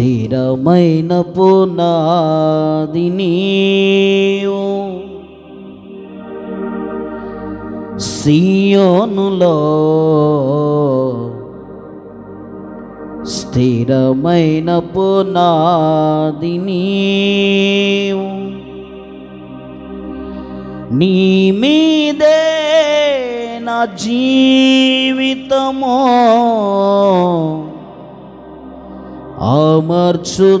స్థిరమైన పునాది నీవు. సియోనులో స్థిరమైన పునాది నీవు. నీ మీదే నా జీవితమో అమర్చుచున్నావు.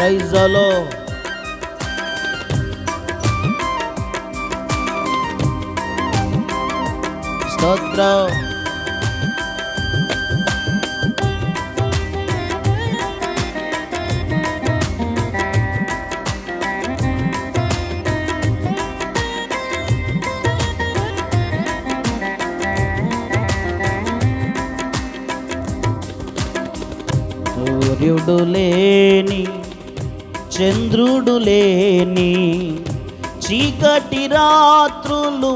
ప్రైజలో స్తోత్రం సూర్యుడు లేని చంద్రుడు లేని చీకటి రాత్రులు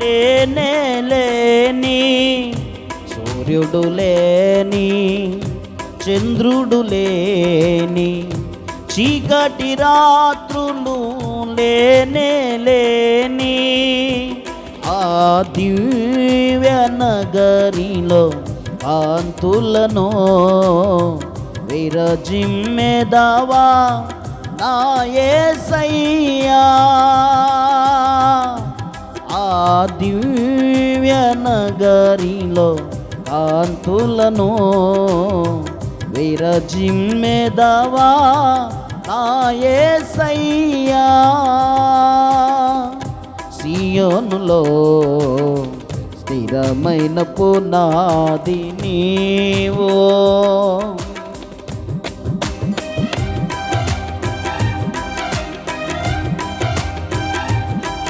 లేనే లేని సూర్యుడు లేని చంద్రుడు లేని చీకటి రాత్రులు లేనే లేని ఆ దివ్య నగరిలో కాంతులను విరజిమ్మెదవా నా ఏసయ్యా. ఆ దివ్య నగరిలో కాంతులను విరజిమ్మెదవా నా ఏసయ్యా. సియోనులో స్థిరమైన పునాది నీవో.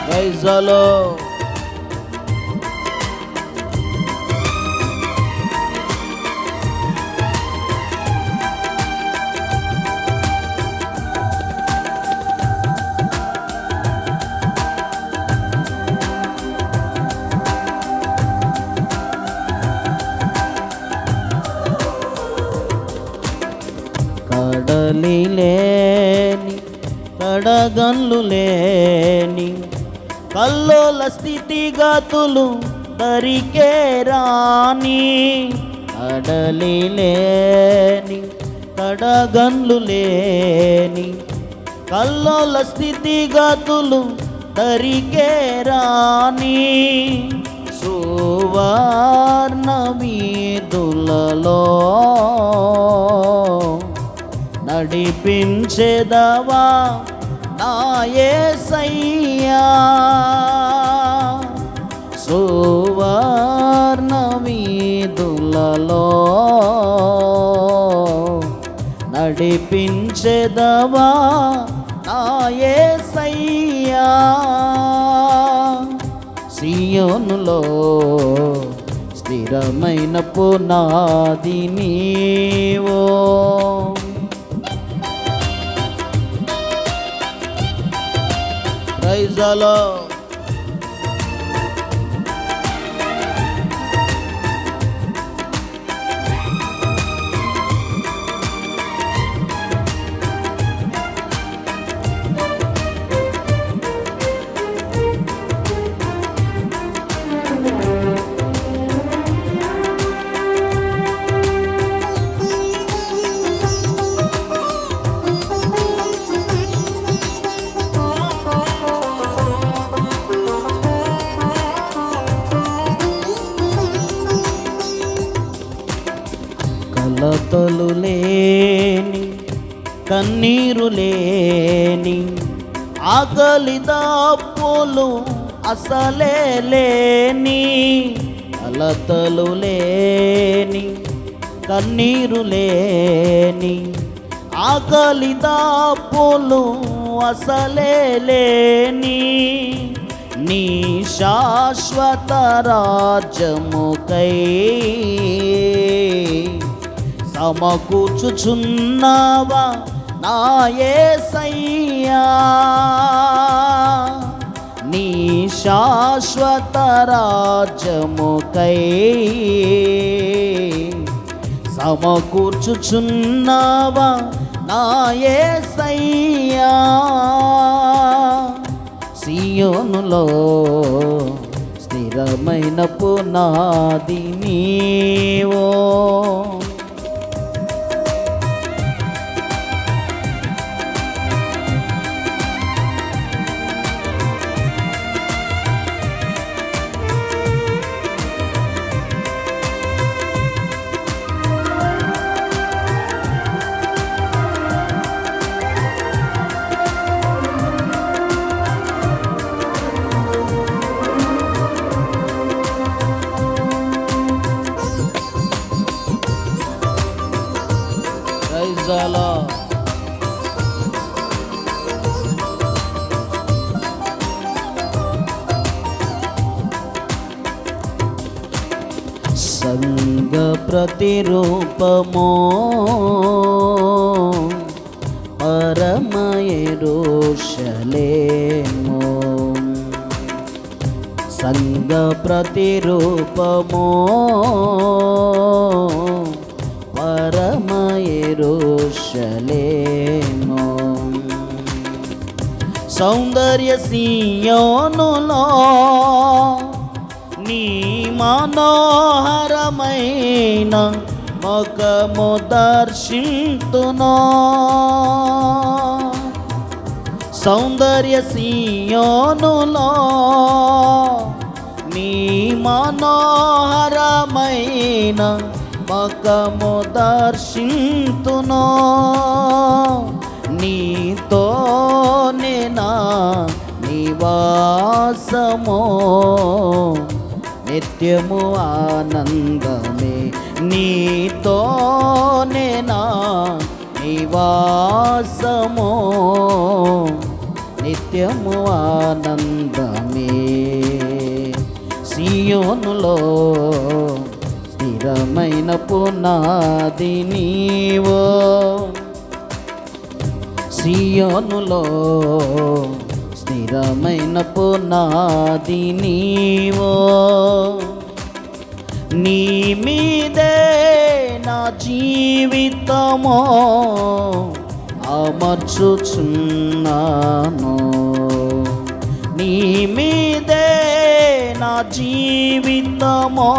ప్రైజలో కడలి లేని కడగల్లు లేని కల్లోల స్థితిగతులు దరికే రాని అడలి లేని తడగన్లు లేని కల్లోల స్థితిగతులు దరికే రాని సువర్ణ వీధులలో నా యేసయ్యా సువర్ణ వీధులలో నడిపించెదవా నా యేసయ్యా సియోనులో స్థిరమైన పునాది నీవో. ప్రైజలో కలతలు కన్నీరు లేని ఆకలి దాపులు అసలే లేని అలతలు లేని కన్నీరు లేని ఆకలి దాపులు అసలే లేని నీ శాశ్వత రాజ్యముకై సమకూర్చుచున్నావా నాయసయ్యా నీ శాశ్వత రాజ్యముకై సమకూర్చుచున్నావా నాయసయ్యా సియోనులో స్థిరమైన పునాది నీవో. లింగ ప్రతిరూపమో. పరమయరోషలేమో సంగ ప్రతిరూపమో. పరమయరోషలేమో సౌందర్య సీయోనులో మనోహరమైన ముఖము దర్శింతునో. సౌందర్య సీయోనులో నీ మనోహరమైన మకము దర్శింతునో. నీతోనే నా నివాసమో. నిత్యము ఆనందమే. నీతోనే నా నివాసము. నిత్యము ఆనందమే. సియోనులో స్థిరమైన పునాది నీవో. సియోనులో స్థిరమైన పునాది నీవో. నీ మీదే నా జీవితమో అమర్చుచున్నాను. నీ మీదే నా జీవితమో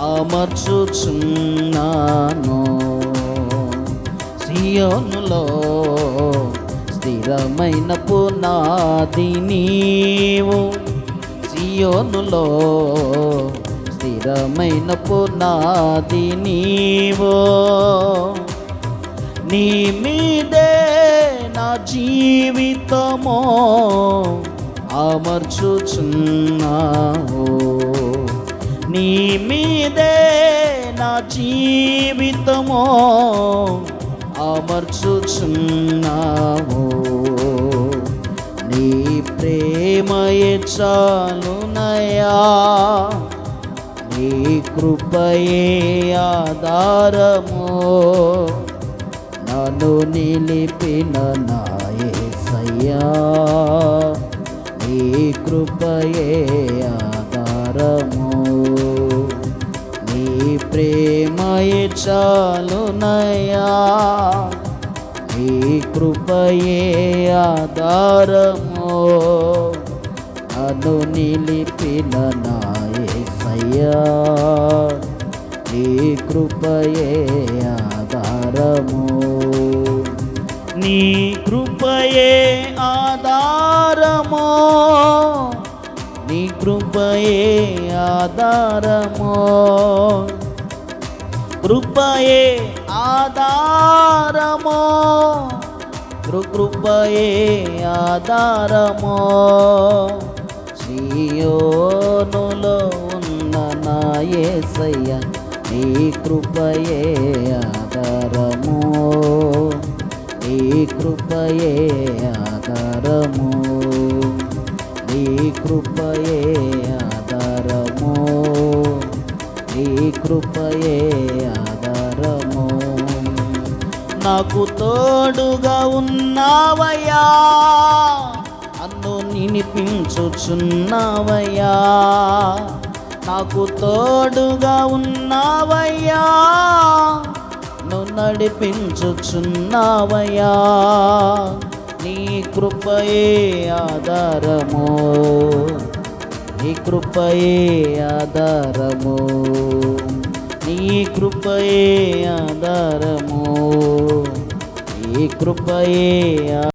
అమర్చుచున్నాను. సియోనులో స్థిరమైన పునాది నీవు. సియోనులో స్థిరమైన పునాది నీవు. నీ మీదే నా జీవితమో అమర్చుచున్నావు. నీ మీదే నా జీవితమో అమర్చుచున్నావు. ప్రేమయే చాలునయా నీ కృపయే ఆధారము. నన్ను నిలిపిన నాయే సయ్యా. నీ కృపయే ఆధారము. నీ ప్రేమయే చాలునయా నీ కృపయే ఆధారము. నన్ను నిలిపిన నాయసయ్యా నీ కృపయే ఆధారము. నీ కృపయే ఆధారము. నీ కృపయే ఆధారము. కృపయే ఆధారము. కృపయే ఆధారము. సియోనులో ఉన్న నా యేసయ్య నీ కృపయే ఆధారము. నీ కృపయే ఆధారము. నీ కృపయే ఆధారము. నీ కృపయే ఆధారము. నాకు తోడుగా ఉన్నావయ్యా. వినిపించుచున్నావయ్యా. నాకు తోడుగా ఉన్నావయ్యా. నువ్వు నడిపించుచున్నావయ్యా. నీ కృపయే ఆధారము. నీ కృపయే ఆధారము. నీ కృపయే ఆధారము. నీ కృపయే